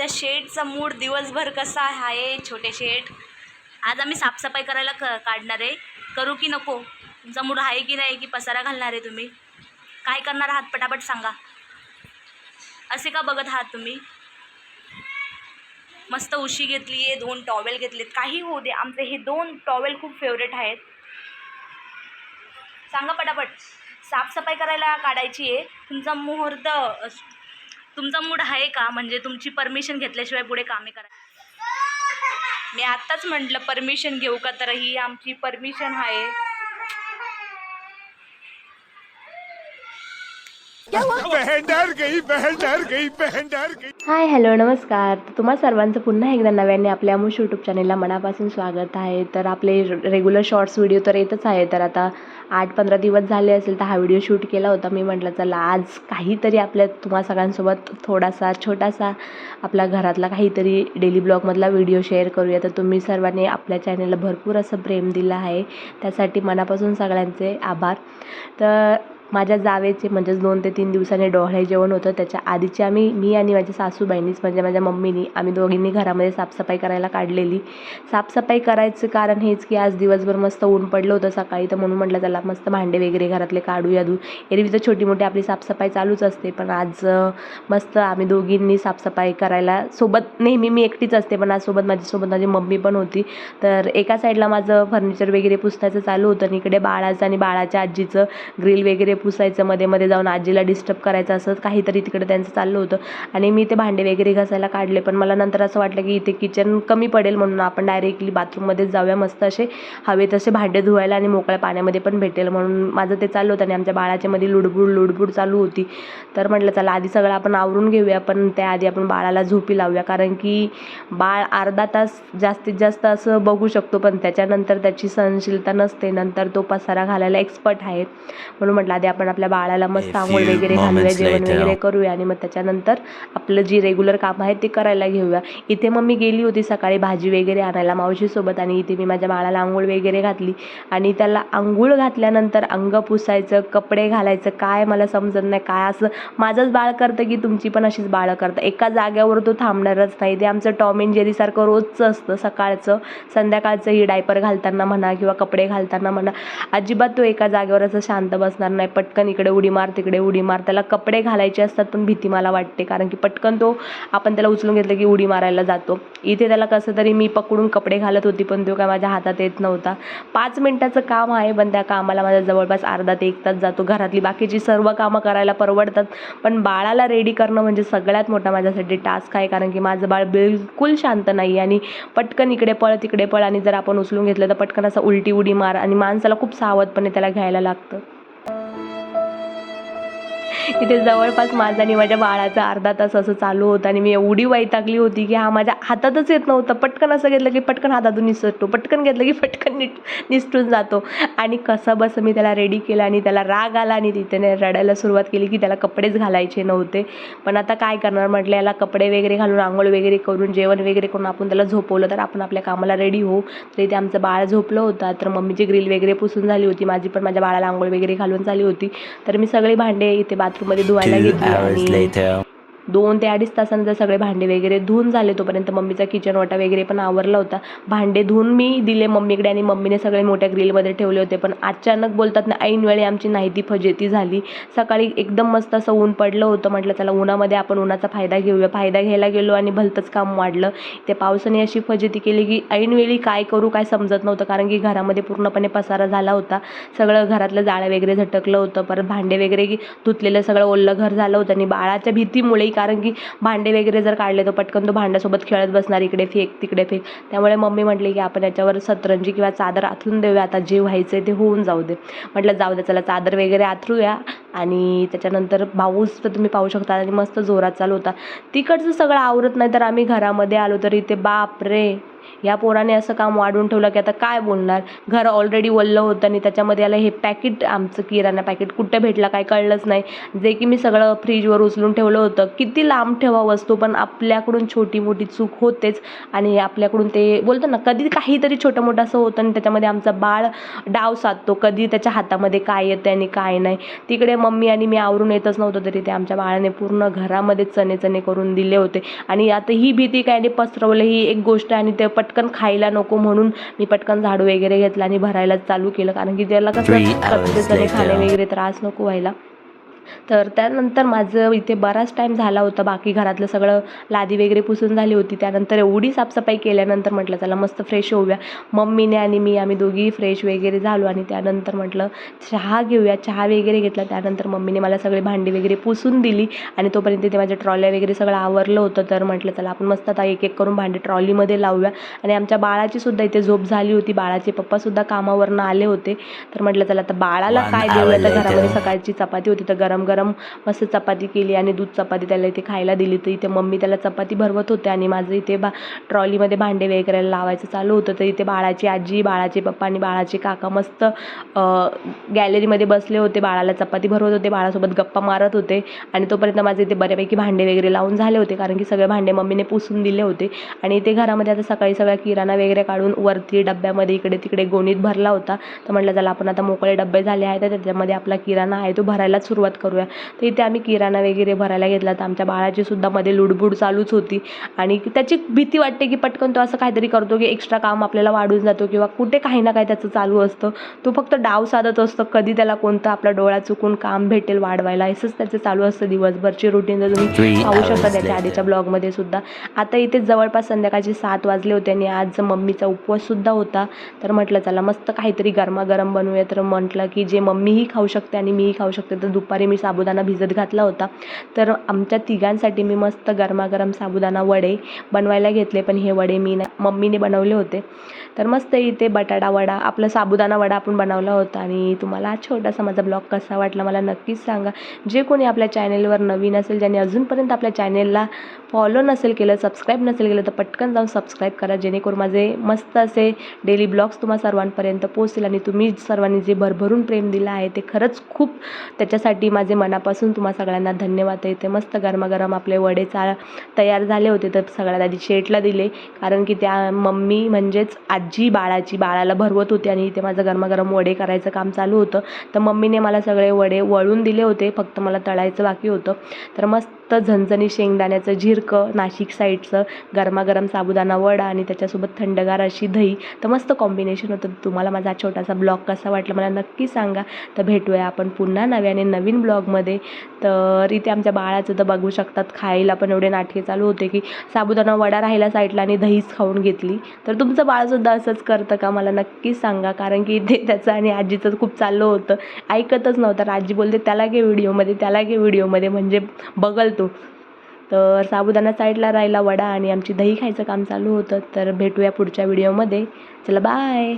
आमच्या शेडचा मूड दिवसभर कसा आहे? छोटे शेड आज आम्ही साफसफाई करायला क काढणार आहे. करू की नको? तुमचा मूड आहे की नाही? की पसारा घालणार आहे तुम्ही? काय करणार आहात? पटापट सांगा. असे का बघत आहात तुम्ही? मस्त उशी घेतली आहे दोन टॉवेल घेतलेत. काही होऊ दे. आमचे हे दोन टॉवेल खूप फेवरेट आहेत. सांगा पटापट. साफसफाई करायला काढायची आहे. तुमचा मुहूर्त तुमचा मूड आहे का? म्हणजे तुमची परमिशन घेतल्याशिवाय पुढे कामे करा मी आत्ताच म्हटलं परमिशन घेऊ का? तर ही आमची परमिशन आहे. बहन डर गई बहन डर गई बहन डर गई। हाय हॅलो नमस्कार. तर तुम्हा सर्वांचं पुन्हा एकदा नव्याने आपल्या अमुश यूट्यूब चॅनेलला मनापासून स्वागत आहे. तर आपले रेग्युलर शॉर्ट्स व्हिडिओ तर येतच आहे. तर आता आठ पंधरा दिवस झाले असेल तर हा व्हिडिओ शूट केला होता. मी म्हटलं चला आज काहीतरी आपल्या तुम्हा सगळ्यांसोबत थोडासा छोटासा आपल्या घरातला काहीतरी डेली ब्लॉगमधला व्हिडिओ शेअर करूया. तर तुम्ही सर्वांनी आपल्या चॅनलला भरपूर असं प्रेम दिलं आहे. त्यासाठी मनापासून सगळ्यांचे आभार. तर माझ्या जावेचे म्हणजेच दोन ते तीन दिवसांनी डोहाळे जेवण होतं. त्याच्या आधीची आम्ही मी आणि माझ्या सासूबाईंनीच म्हणजे माझ्या मम्मीनी आम्ही दोघींनी घरामध्ये साफसफाई करायला काढलेली. साफसफाई करायचं कारण हेच की आज दिवसभर मस्त ऊन पडलं होतं सकाळी तर म्हणून म्हटलं त्याला मस्त भांडे वगैरे घरातले काढूया धू एरवी तर छोटी मोठी आपली साफसफाई चालूच असते पण आज मस्त आम्ही दोघींनी साफसफाई करायला सोबत नेहमी मी एकटीच असते पण आज सोबत माझ्यासोबत माझी मम्मी पण होती. तर एका साईडला माझं फर्निचर वगैरे पुसण्याचं चालू होतं आणि इकडे बाळाचं आणि बाळाच्या आजीचं ग्रिल वगैरे पुसायचं मध्ये मध्ये जाऊन आजीला डिस्टर्ब करायचं असं काहीतरी तिकडे त्यांचं चाललं होतं. आणि मी ते भांडे वगैरे घासायला काढले पण मला नंतर असं वाटलं की इथे किचन कमी पडेल म्हणून आपण डायरेक्टली बाथरूममध्येच जाऊया मस्त असे हवे तसे भांडे धुवायला आणि मोकळ्या पाण्यामध्ये पण भेटेल म्हणून माझं ते चाललं होतं आणि आमच्या बाळाच्या मध्ये लुडबुड लुडबुड चालू होती. तर म्हटलं चला आधी सगळं आपण आवरून घेऊया पण त्याआधी आपण बाळाला झोपी लावूया. कारण की बाळ अर्धा तास जास्तीत जास्त असं बघू शकतो पण त्याच्यानंतर त्याची सहनशीलता नसते. नंतर तो पसारा घालायला एक्सपर्ट आहे म्हणून म्हटलं आधी आपण आपल्या बाळाला मस्त आंघोळ वगैरे घालूया जेवण. वगैरे करूया आणि मग त्याच्यानंतर आपलं जी रेग्युलर काम आहे ते करायला घेऊया. इथे मग मी गेली होती सकाळी भाजी वगैरे आणायला मावशीसोबत आणि इथे मी माझ्या बाळाला आंघोळ वगैरे घातली. आणि त्याला आंघोळ घातल्यानंतर अंग पुसायचं कपडे घालायचं काय मला समजत नाही काय असं माझंच बाळ करतं की तुमची पण अशीच बाळं करतं. एका जाग्यावर तो थांबणारच नाही. ते आमचं टॉम अँड जेरीसारखं रोजचं असतं सकाळचं. संध्याकाळचं ही डायपर घालताना म्हणा किंवा कपडे घालताना म्हणा. अजिबात तो एका जागेवर असं शांत बसणार नाही. पटकन इकडे उडी मार तिकडे उडी मार. त्याला कपडे घालायचे असतात पण भीती मला वाटते. कारण की पटकन तो आपण त्याला उचलून घेतलं की उडी मारायला जातो. इथे त्याला कसं तरी मी पकडून कपडे घालत होती पण तो काय माझ्या हातात येत नव्हता. पाच मिनटाचं काम आहे पण त्या कामाला माझ्या जवळपास अर्धा ते एक तास जातो. घरातली बाकीची सर्व कामं करायला परवडतात. पण बाळाला रेडी करणं म्हणजे सगळ्यात मोठा माझ्यासाठी टास्क आहे कारण की माझं बाळ बिलकुल शांत नाही आणि पटकन इकडे पळ तिकडे पळ. आणि जर आपण उचलून घेतलं तर पटकन असं उलटी उडी मार. आणि माणसाला खूप सावधपणे त्याला घ्यायला लागतं. इथे जवळपास माझा आणि माझ्या बाळाचा अर्धा तास असं चालू होतं आणि मी एवढी वैतागली होती की हा माझ्या हातातच येत नव्हतं. पटकन असं घेतलं की पटकन हातातून निसटतो पटकन घेतलं की पटकन निट निसटून जातो. आणि कसं बसं मी त्याला रेडी केलं आणि त्याला राग आला आणि तिथे रडायला सुरुवात केली की त्याला कपडेच घालायचे नव्हते. पण आता काय करणार? म्हटलं याला कपडे वगैरे घालून आंघोळ वगैरे करून जेवण वगैरे करून आपण त्याला झोपवलं तर आपण आपल्या कामाला रेडी होऊ. तर इथे आमचं बाळ झोपलं होतं. तर मम्मीची ग्रिल वगैरे पुसून झाली होती. माझी पण माझ्या बाळाला आंघोळ वगैरे घालून झाली होती. तर मी सगळी भांडे इथे बाथरूममध्ये धुवायला Two घेतली hours आणि later. दोन ते अडीच तासांचं सगळे भांडे वगैरे धुवून झाले तोपर्यंत मम्मीचा किचन वाटा वगैरे पण आवरला होता. भांडे धुवून मी दिले मम्मीकडे आणि मम्मीने सगळे मोठ्या ग्रिलमध्ये ठेवले होते. पण अचानक बोलतात ना ऐनवेळी आमची नाहीती फजेती झाली. सकाळी एकदम मस्त असं ऊन पडलं होतं. म्हटलं चला उन्हामध्ये आपण उन्हाचा फायदा घेऊया. फायदा घ्यायला गेलो आणि भलतंच काम वाढलं. ते पावसाने अशी फजेती केली की ऐनवेळी काय करू काय समजत नव्हतं. कारण की घरामध्ये पूर्णपणे पसारा झाला होता. सगळं घरातलं जाळं वगैरे झटकलं होतं. परत भांडे वगैरे धुतलेलं सगळं ओल्लं घर झालं होतं. आणि बाळाच्या भीतीमुळे कारण की भांडे वगैरे जर काढले तर पटकन तो भांड्यासोबत खेळत बसणार इकडे फेक तिकडे फेक. त्यामुळे मम्मी म्हटली की आपण याच्यावर सतरंजी किंवा चादर आथरून देऊया आता जे व्हायचं आहे ते होऊन जाऊ दे. म्हटलं जाऊ दे चला चादर वगैरे आथरूया आणि त्याच्यानंतर पाऊस तर तुम्ही पाहू शकता आणि मस्त जोरात चालू होता. तिकडचं सगळं आवरत नाही तर आम्ही घरामध्ये आलो तर इथे बाप रे या पोराने असं काम वाढून ठेवलं की आता काय बोलणार? घर ऑलरेडी वल्लं होतं आणि त्याच्यामध्ये आलं हे पॅकेट आमचं किराणा पॅकेट कुठं भेटलं काय कळलंच नाही. जे की मी सगळं फ्रीजवर उचलून ठेवलं होतं. किती लांब ठेवा वस्तू पण आपल्याकडून छोटी मोठी चूक होतेच. आणि आपल्याकडून ते बोलतो ना कधी काहीतरी छोटं मोठं असं होतं आणि त्याच्यामध्ये आमचा बाळ डाव साधतो. कधी त्याच्या हातामध्ये काय येतं आणि काय नाही. तिकडे मम्मी आणि मी आवरून येतच नव्हतं तरी ते आमच्या बाळाने पूर्ण घरामध्ये चणे चणे करून दिले होते. आणि आता ही भीती काय नाही पसरवलं ही एक गोष्ट आणि ते पटकन खायला नको म्हणून मी पटकन झाडू वगैरे घेतला आणि भरायला चालू केलं कारण की त्याला कसं खाणे. वगैरे त्रास नको व्हायला तर त्यानंतर माझं इथे बराच टाईम झाला होता. बाकी घरातलं सगळं लादी वगैरे पुसून झाली होती. त्यानंतर एवढी साफसफाई केल्यानंतर म्हटलं चला मस्त फ्रेश होऊया. मम्मीने आणि मी आम्ही दोघीही फ्रेश वगैरे झालो आणि त्यानंतर म्हटलं चहा घेऊया. चहा वगैरे घेतला. त्यानंतर मम्मीने मला सगळी भांडी वगैरे पुसून दिली आणि तोपर्यंत ते माझ्या ट्रॉल्या वगैरे सगळं आवरलं होतं. तर म्हटलं चला आपण मस्त आता एक एक करून भांडी ट्रॉलीमध्ये लावूया. आणि आमच्या बाळाची सुद्धा इथे झोप झाली होती. बाळाचे पप्पासुद्धा कामावरनं आले होते. तर म्हटलं चला आता बाळाला काय देऊया तर. घरामध्ये सकाळची चपाती होती. तर गरम गरम मस्त चपाती केली आणि दूध चपाती त्याला इथे खायला दिली. तर इथे मम्मी त्याला चपाती भरवत होते आणि माझं इथे बा ट्रॉलीमध्ये भांडे वगैरे लावायचं चालू होतं. तर इथे बाळाची आजी बाळाचे पप्पा आणि बाळाचे काका मस्त गॅलरीमध्ये बसले होते. बाळाला चपाती भरवत होते. बाळासोबत गप्पा मारत होते आणि तोपर्यंत माझे इथे बऱ्यापैकी भांडे वगैरे लावून झाले होते. कारण की सगळे भांडे मम्मीने पुसून दिले होते. आणि इथे घरामध्ये आता सकाळी सगळा किराणा वगैरे काढून वरती डब्यामध्ये इकडे तिकडे गोणीत भरला होता. तर म्हटलं चला आपण आता मोकळे डबे झाले आहेत. तर त्याच्यामध्ये आपला किराणा आहे. तो भरायला सुरुवात करू. करूया. तर इथे आम्ही किराणा वगैरे भरायला घेतला. तर आमच्या बाळाची सुद्धा मध्ये लुडबुड चालूच होती. आणि त्याची भीती वाटते की पटकन तो असं काहीतरी करतो की एक्स्ट्रा काम आपल्याला वाढून जातो किंवा कुठे काही ना काही त्याचं चालू असतं. तो फक्त डाव साधत असतो. कधी त्याला कोणतं आपला डोळा चुकून काम भेटेल वाढवायला. असंच त्याचं चालू असतं दिवसभरची रुटीन तर तुम्ही पाहू शकता त्याच्या. आधीच्या ब्लॉगमध्ये सुद्धा. आता इथे जवळपास संध्याकाळचे सात वाजले होते आणि आज मम्मीचा उपवाससुद्धा होता. तर म्हटलं चला मस्त काहीतरी गरमागरम बनवूया. तर म्हटलं की जे मम्मीही खाऊ शकते आणि मीही खाऊ शकते तर दुपारी मी साबुदाणा भिजत घातला होता. तर आमच्या तिघांसाठी मी मस्त गरमागरम साबुदाणा वडे बनवायला घेतले पण हे वडे मी ना मम्मीने बनवले होते. तर मस्त इथे बटाटा वडा आपला साबुदाणा वडा आपण बनवला होता. आणि तुम्हाला हा छोटासा माझा ब्लॉग कसा वाटला मला नक्कीच सांगा. जे कोणी आपल्या चॅनेलवर नवीन असेल ज्यांनी अजूनपर्यंत आपल्या चॅनेलला फॉलो नसेल केलं सबस्क्राईब नसेल केलं तर पटकन जाऊन सबस्क्राईब करा. जेणेकरून माझे मस्त असे डेली ब्लॉग्स तुम्हा सर्वांपर्यंत पोहोचतील आणि तुम्ही सर्वांनी जे भरभरून प्रेम दिलं आहे ते खरंच खूप त्याच्यासाठी माझे मनापासून तुम्हा सगळ्यांना धन्यवाद आहे. इथे मस्त गरमागरम आपले वडे चा तयार झाले होते तर सगळ्यात आधी शेटला दिले. कारण की त्या मम्मी म्हणजेच आजी बाळाची बाळाला भरवत होती आणि इथे माझं गरमागरम वडे करायचं काम चालू होतं. तर मम्मीने मला सगळे वडे वळून दिले होते. फक्त मला तळायचं बाकी होतं. तर मस्त झणझणी शेंगदाण्याचं झिरकं नाशिक साईडचं गरमागरम साबुदाणा वडा आणि त्याच्यासोबत थंडगार अशी दही. तर मस्त कॉम्बिनेशन होतं. तुम्हाला माझा छोटासा ब्लॉग कसा वाटला मला नक्की सांगा. तर भेटूया आपण पुन्हा नव्याने नवीन ब्लॉगमध्ये तर इथे आमच्या बाळाचं तर बघू शकतात खायला पण एवढे नाटके चालू होते की साबुदाणा वडा राहिला साईडला आणि दहीच खाऊन घेतली. तर तुमचं बाळसुद्धा असंच करतं का? मला नक्कीच सांगा कारण की इथे त्याचं आणि आजीचं खूप चाललं होतं. ऐकतच नव्हतं. तर आजी बोलते त्याला घे व्हिडिओमध्ये त्याला घे व्हिडिओमध्ये म्हणजे बघल तो. तर साबुदाणा साईडला राहिला वडा आणि आमची दही खायचं काम चालू होतं. तर भेटूया पुढच्या व्हिडिओमध्ये. चला बाय.